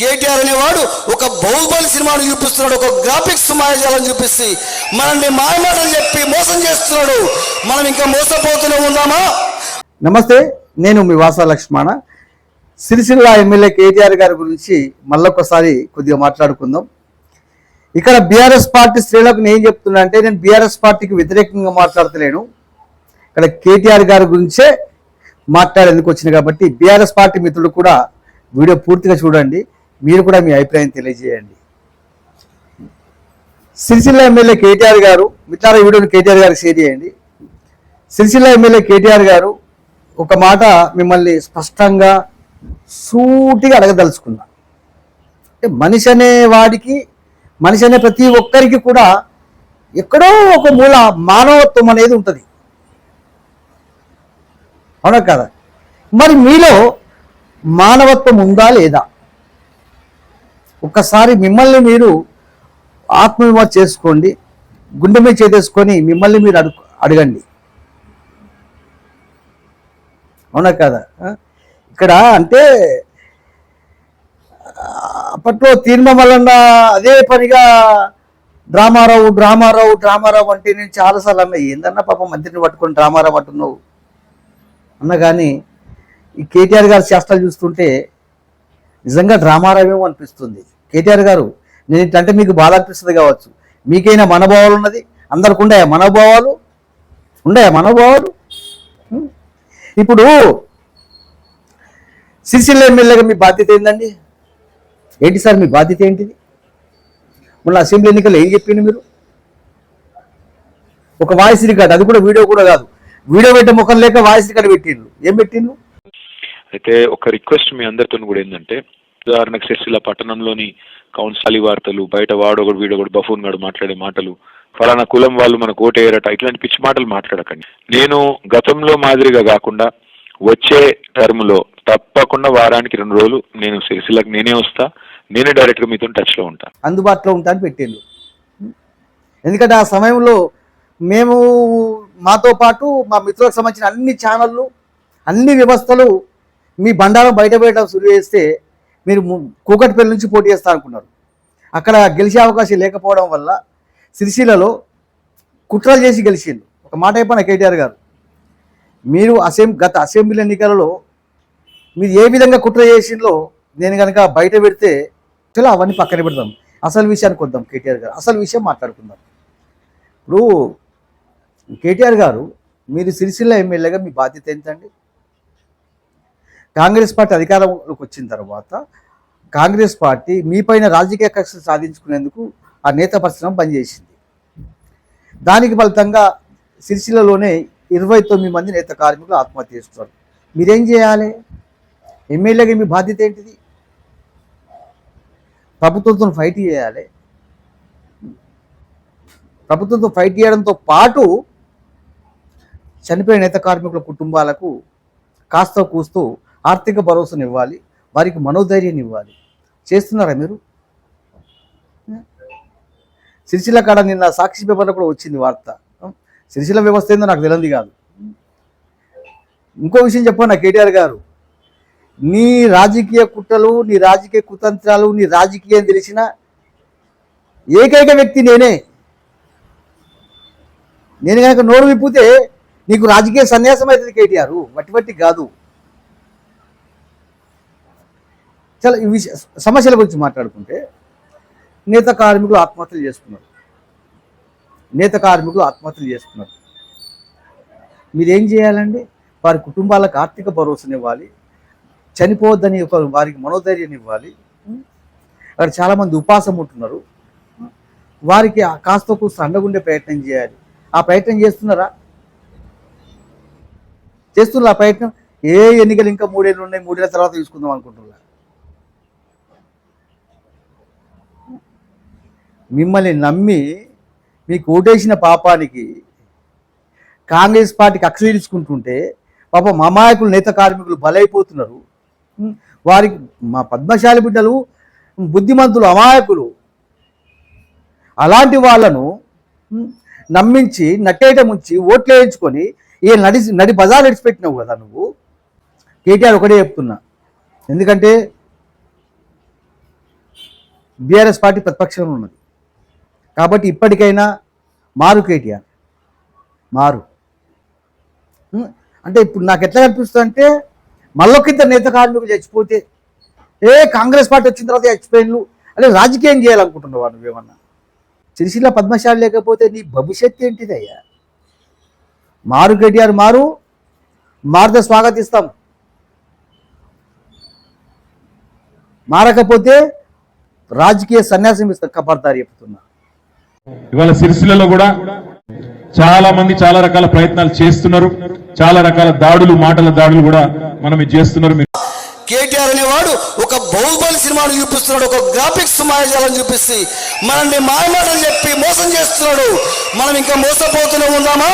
కేటీఆర్ అనేవాడు ఒక బాహుబలి సినిమాను చూపిస్తున్నాడు ఒక గ్రాఫిక్స్ మాయజాలను చూపిస్తే మనల్ని మాయమాటలు చెప్పి మోసం చేస్తున్నాడు. మనం ఇంకా మోసపోతూనే ఉందామా నమస్తే నేను మీ వాసా లక్ష్మణ. సిరిసిల్ల ఎమ్మెల్యే కేటీఆర్ గారి గురించి మళ్ళొకసారి కొద్దిగా మాట్లాడుకుందాం. ఇక్కడ బీఆర్ఎస్ పార్టీ శ్రేణులకు నేను చెప్తున్నా అంటే నేను బీఆర్ఎస్ పార్టీకి వ్యతిరేకంగా మాట్లాడతలేను. ఇక్కడ కేటీఆర్ గారి గురించే మాట్లాడేందుకు వచ్చింది కాబట్టి బీఆర్ఎస్ పార్టీ మిత్రులు కూడా వీడియో పూర్తిగా చూడండి. మీరు కూడా మీ అభిప్రాయం తెలియజేయండి. సిరిసిల్ల ఎమ్మెల్యే కేటీఆర్ గారు మిత్రాల వీడియోని కేటీఆర్ గారికి షేర్ చేయండి. సిరిసిల్ల ఎమ్మెల్యే కేటీఆర్ గారు ఒక మాట మిమ్మల్ని స్పష్టంగా సూటిగా అడగదలుచుకున్నా. అంటే మనిషి అనే వాడికి మనిషి అనే ప్రతి ఒక్కరికి కూడా ఎక్కడో ఒక మూల మానవత్వం అనేది ఉంటుంది. అవునా కదా? మరి మీలో మానవత్వం ఉందా లేదా? ఒక్కసారి మిమ్మల్ని మీరు ఆత్మవిమర్శ చేసుకోండి గుండె మీద చేదేసుకొని మిమ్మల్ని మీరు అడుగు అడగండి. అవునా కదా? ఇక్కడ అంటే అప్పట్లో తీర్మమలన్న అదే పనిగా డ్రామారావు డ్రామారావు డ్రామారావు అంటే నేను చాలాసార్లు అన్న ఏందన్నా పాప మంత్రిని పట్టుకొని డ్రామారావు అంటున్నావు? అన్న కానీ ఈ కేటీఆర్ గారి చేష్టలు చూస్తుంటే నిజంగా డ్రామారావేమో అనిపిస్తుంది. కేటీఆర్ గారు నేను ఇట్లంటే మీకు బాధ అనిపిస్తుంది కావచ్చు. మీకైనా మనోభావాలు ఉన్నది? అందరికి ఉండాయా మనోభావాలు? ఉన్నాయా మనోభావాలు? ఇప్పుడు సిరిసిల్ల ఎమ్మెల్యేగా మీ బాధ్యత ఏందండి? ఏంటి సార్ మీ బాధ్యత ఏంటిది? మొన్న అసెంబ్లీ ఎన్నికలు ఏం చెప్పింది మీరు? ఒక వాయిస్ రికార్డ్ అది కూడా వీడియో కూడా కాదు. వీడియో పెట్టే ముఖం లేక వాయిస్ రికార్డ్ పెట్టిండ్రు. ఏం పెట్టిండ్రు? అయితే ఒక రిక్వెస్ట్ మీ అందరితో కూడా ఏంటంటే ఉదాహరణకు సిరిసిల్ల పట్టణంలోని కౌన్సిలి వార్తలు బయట వాడొకడు వీడొకడు బఫూన్ గడు మాట్లాడే మాటలు. ఫలానా కులం వాళ్ళు మనకు ఓటేయరట. ఇట్లాంటి పిచ్చి మాటలు మాట్లాడకండి. నేను గతంలో మాదిరిగా కాకుండా వచ్చే టర్మ్లో తప్పకుండా వారానికి రెండు రోజులు నేను సిరిసిల్లకు నేనే వస్తా నేనే డైరెక్ట్గా మీతో టచ్లో ఉంటా. అందుబాటులో ఉంటా అని పెట్టిండ్రు. ఎందుకంటే ఆ సమయంలో మేము మాతో పాటు మా మిత్రులకు సంబంధించిన అన్ని ఛానళ్ళు అన్ని వ్యవస్థలు మీ బండారం బయట పెట్టడం శురు చేస్తే మీరు కూకట్పల్లి నుంచి పోటీ చేస్తా అనుకున్నారు అక్కడ గెలిచే అవకాశం లేకపోవడం వల్ల సిరిసిల్లలో కుట్రలు చేసి గెలిచిండు ఒక మాట అయిపోయిన కేటీఆర్ గారు? మీరు అసెం గత అసెంబ్లీ ఎన్నికలలో మీరు ఏ విధంగా కుట్ర చేసిందో నేను కనుక బయట పెడితే చలో అవన్నీ పక్కన పెడదాం. అసలు విషయానికి వద్దాం కేటీఆర్ గారు. అసలు విషయం మాట్లాడుకుందాం. ఇప్పుడు కేటీఆర్ గారు మీరు సిరిసిల్ల ఎమ్మెల్యేగా మీ బాధ్యత ఏంటండి? కాంగ్రెస్ పార్టీ అధికారంలోకి వచ్చిన తర్వాత కాంగ్రెస్ పార్టీ మీపైన రాజకీయ కక్షలు సాధించుకునేందుకు ఆ నేత పరిశ్రమ పనిచేసింది. దానికి ఫలితంగా సిరిసిల్లలోనే ఇరవై తొమ్మిది మంది నేత కార్మికులు ఆత్మహత్య చేస్తున్నారు. మీరేం చేయాలి? ఎమ్మెల్యేగా మీ బాధ్యత ఏంటిది? ప్రభుత్వంతో ఫైట్ చేయాలి. ప్రభుత్వంతో ఫైట్ చేయడంతో పాటు చనిపోయిన నేత కార్మికుల కుటుంబాలకు కాస్త కూస్తూ ఆర్థిక భరోసాను ఇవ్వాలి వారికి మనోధైర్యాన్ని ఇవ్వాలి చేస్తున్నారా మీరు? సిరిసిల్ల కాడ నిన్న సాక్షి పేపర్లో కూడా వచ్చింది వార్త. సిరిసిల్ల వ్యవస్థ ఏందో నాకు తెలియదు కాదు. ఇంకో విషయం చెప్పండి నా కేటీఆర్ గారు. నీ రాజకీయ కుట్రలు నీ రాజకీయ కుతంత్రాలు నీ రాజకీయం తెలిసిన ఏకైక వ్యక్తి నేనే. నేను కనుక నోరు విప్పితే నీకు రాజకీయ సన్యాసం అవుతుంది కేటీఆర్. వట్టి వట్టి కాదు. చాలా ఈ విషయ సమస్యల గురించి మాట్లాడుకుంటే నేత కార్మికులు ఆత్మహత్యలు చేసుకున్నారు. నేత కార్మికులు ఆత్మహత్యలు చేసుకున్నారు. మీరేం చేయాలండి? వారి కుటుంబాలకు ఆర్థిక భరోసానివ్వాలి. చనిపోవద్దని ఒక వారికి మనోధైర్యాన్ని ఇవ్వాలి అక్కడ చాలామంది ఉపాసం ఉంటున్నారు. వారికి ఆ కాస్త కూస్త అండగుండే ప్రయత్నం చేయాలి. ఆ ప్రయత్నం చేస్తున్నారా? చేస్తున్నారు ఆ ప్రయత్నం? ఏ ఎన్నికలు ఇంకా మూడేళ్ళు ఉన్నాయి మూడేళ్ళ తర్వాత తీసుకుందాం అనుకుంటున్నారు? మిమ్మల్ని నమ్మి మీకు ఓటేసిన పాపానికి కాంగ్రెస్ పార్టీకి అక్షరించుకుంటుంటే పాప పాపం అమాయకులు నేత కార్మికులు బలైపోతున్నారు. వారికి మా పద్మశాలి బిడ్డలు బుద్ధిమంతులు అమాయకులు అలాంటి వాళ్ళను నమ్మించి నట్టేయటం ఉంచి ఓట్లు వేయించుకొని ఏ నడి నడి బజార్ నడిచిపెట్టినావు కదా నువ్వు? కేటీఆర్ ఒకటే చెప్తున్నా. ఎందుకంటే బీఆర్ఎస్ పార్టీ ప్రతిపక్షంలో ఉన్నది. కాబట్టి ఇప్పటికైనా మారు కేటీఆర్. మారు. అంటే ఇప్పుడు నాకు ఎట్లా కనిపిస్తుంది అంటే మళ్ళొకింత నేత కార్మికులు చచ్చిపోతే ఏ కాంగ్రెస్ పార్టీ వచ్చిన తర్వాత చచ్చిపోయినలు అంటే రాజకీయం చేయాలనుకుంటున్నావా నువ్వేమన్నా? సిరిసిల్ల పద్మశాలి లేకపోతే నీ భవిష్యత్తు ఏంటిదయ్యా మారు కేటీఆర్ మారు. మారుతో స్వాగతిస్తాం. మారకపోతే రాజకీయ సన్యాసం ఇస్తా కబర్దారి చెప్తున్నా. ఇవాళ సిరిసిల్లలో కూడా చాలా మంది చాలా రకాల ప్రయత్నాలు చేస్తున్నారు. చాలా రకాల దాడులు మాటల దాడులు కూడా మనం చేస్తున్నారు. మీరు కేటీఆర్ అనేవాడు ఒక బహుబలి సినిమాను చూపిస్తున్నాడు ఒక గ్రాఫిక్స్ మాయాజాలను చూపిస్తే మనల్ని మాయమాటలు చెప్పి మోసం చేస్తున్నాడు. మనం ఇంకా మోసపోతూనే ఉందామా